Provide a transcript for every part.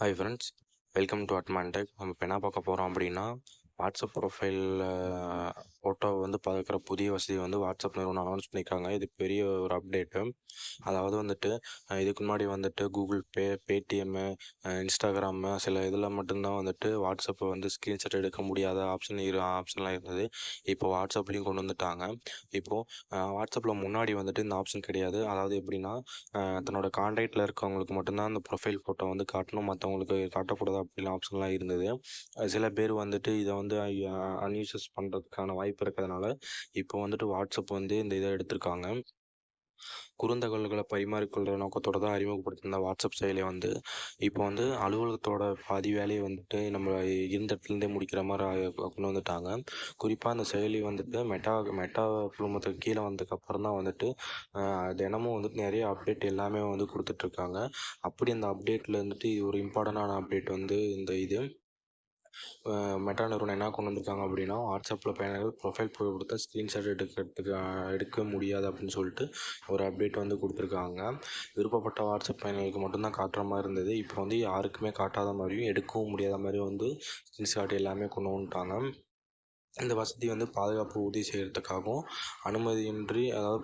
Hi friends welcome to Admantech நம்ம இப்போ என்ன பார்க்க போகிறோம் அப்படின்னா வாட்ஸ்அப் ப்ரொஃபைலில் ஃபோட்டோ வந்து பார்க்குற புதிய வசதி வந்து வாட்ஸ்அப் நிறுவனம் அனௌன்ஸ் பண்ணியிருக்காங்க இது பெரிய ஒரு அப்டேட்டு அதாவது வந்துட்டு இதுக்கு முன்னாடி வந்துட்டு கூகுள் பே பேடிஎம்மு இன்ஸ்டாகிராமு சில இதில் மட்டும்தான் வந்துட்டு வாட்ஸ்அப்பை வந்து ஸ்க்ரீன்ஷாட் எடுக்க முடியாத ஆப்ஷன் இரு ஆப்ஷன்லாம் இருந்தது. இப்போ வாட்ஸ்அப்லேயும் கொண்டு வந்துட்டாங்க. இப்போது வாட்ஸ்அப்பில் முன்னாடி வந்துட்டு இந்த ஆப்ஷன் கிடையாது. அதாவது எப்படின்னா தன்னோட கான்டாக்டில் இருக்கவங்களுக்கு மட்டும்தான் அந்த ப்ரொஃபைல் ஃபோட்டோ வந்து காட்டணும். மற்றவங்களுக்கு காட்டக்கூடாது அப்படிலாம் ஆப்ஷன்லாம் இருந்தது. சில பேர் வந்துட்டு இதை வந்து அன்யூசஸ் பண்ணுறதுக்கான வாய்ப்பு இருக்கிறதுனால இப்போ வந்துட்டு வாட்ஸ்அப் வந்து இந்த இதை எடுத்திருக்காங்க. குறுந்தகவல்களை பரிமாறிக்கொள்கிற நோக்கத்தோட தான் அறிமுகப்படுத்தியிருந்த வாட்ஸ்அப் செயலியை வந்து இப்போ வந்து அலுவலகத்தோட பாதி வேலையை வந்துட்டு நம்ம இருந்த இடத்துலேருந்தே முடிக்கிற மாதிரி கொண்டு வந்துட்டாங்க. குறிப்பாக அந்த செயலி வந்துட்டு மெட்டா மெட்டா குழுமத்துக்கு கீழே வந்ததுக்கப்புறம் தான் வந்துட்டு தினமும் வந்துட்டு நிறைய அப்டேட் எல்லாமே வந்து கொடுத்துட்ருக்காங்க அப்படி அந்த அப்டேட்டில் வந்துட்டு இது ஒரு இம்பார்ட்டண்டான அப்டேட் வந்து இந்த இது. மெட்டா நிறுவனம் என்ன கொண்டு வந்திருக்காங்க அப்படின்னா வாட்ஸ்அப்பில் பயனர்கள் ப்ரொஃபைல் கொடுத்தா ஸ்க்ரீன்ஷாட் எடுக்கிறதுக்கு எடுக்க முடியாது அப்படின்னு சொல்லிட்டு ஒரு அப்டேட் வந்து கொடுத்துருக்காங்க. விருப்பப்பட்ட வாட்ஸ்அப் பயனர்களுக்கு மட்டும்தான் காட்டுற மாதிரி இருந்தது. இப்போ வந்து யாருக்குமே காட்டாத மாதிரியும் எடுக்கவும் முடியாத மாதிரியும் வந்து ஸ்க்ரீன்ஷாட் எல்லாமே கொண்டு வந்துட்டாங்க. இந்த வசதி வந்து பாதுகாப்பு உறுதி செய்கிறதுக்காகவும் அனுமதியின்றி அதாவது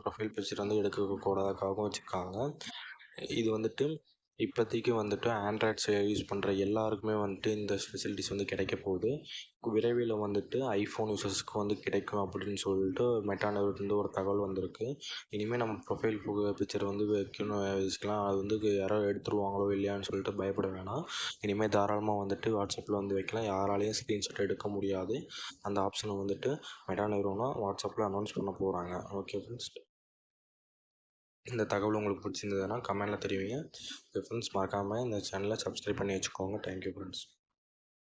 ப்ரொஃபைல் பிக்சர் வந்து எடுக்கக்கூடாதக்காகவும் வச்சுருக்காங்க. இது வந்துட்டு இப்போதைக்கு வந்துட்டு ஆண்ட்ராய்ட்ஸ் யூஸ் பண்ணுற எல்லாருக்குமே வந்துட்டு இந்த ஃபெசிலிட்டிஸ் வந்து கிடைக்க போகுது. விரைவில் வந்துட்டு ஐஃபோன் யூசர்ஸ்க்கு வந்து கிடைக்கும் அப்படின்னு சொல்லிட்டு மெட்டானவர்லேருந்து ஒரு தகவல் வந்திருக்கு. இனிமேல் நம்ம ப்ரொஃபைல் பிக்சர் வந்து வைக்கணும் வச்சுக்கலாம். அது வந்து யாரோ எடுத்துருவாங்களோ இல்லையான்னு சொல்லிட்டு பயப்பட வேணாம். இனிமேல் தாராளமாக வந்துட்டு வாட்ஸ்அப்பில் வந்து வைக்கலாம். யாராலையும் ஸ்க்ரீன்ஷாட் எடுக்க முடியாது. அந்த ஆப்ஷனை வந்துட்டு மெட்டா வாட்ஸ்அப்பில் அனௌன்ஸ் பண்ண போகிறாங்க ஓகே ஃப்ரெண்ட்ஸ் இந்த தகவல் உங்களுக்கு பிடிச்சிருந்ததுன்னா கமெண்டில் தெரிவிங்க. ஃப்ரெண்ட்ஸ் மறக்காமல் இந்த சேனலை சப்ஸ்கிரைப் பண்ணி வச்சுக்கோங்க. Thank you friends